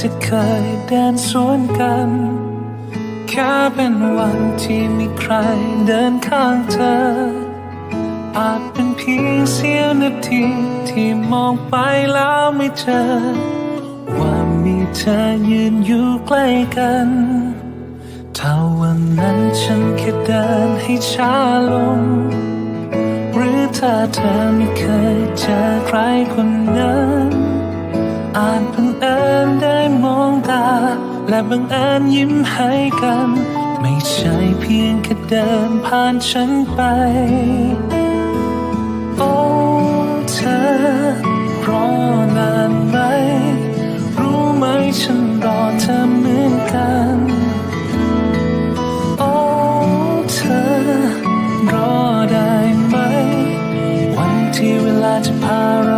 จจะเคยเดินสวนกัน แค่เป็นวันที่มีใครเดินข้างเธอ อาจเป็นเพียงเสี้ยวนาทีที่มองไปแล้วไม่เจอ ว่ามีเธอยืนอยู่ใกล้กันถ้าวันนั้นฉันแค่เดินให้ช้าลง หรือถ้าเธอไม่เคยเจอใครคนนั้น และบังเอิญยิ้มให้กัน ไม่ใช่เพียงแค่เดินผ่านฉันไป โอ้เธอรอนานไหม รู้ไหมฉันรอเธอเหมือนกัน โอ้เธอรอได้ไหม วันที่เวลาจะพาเรา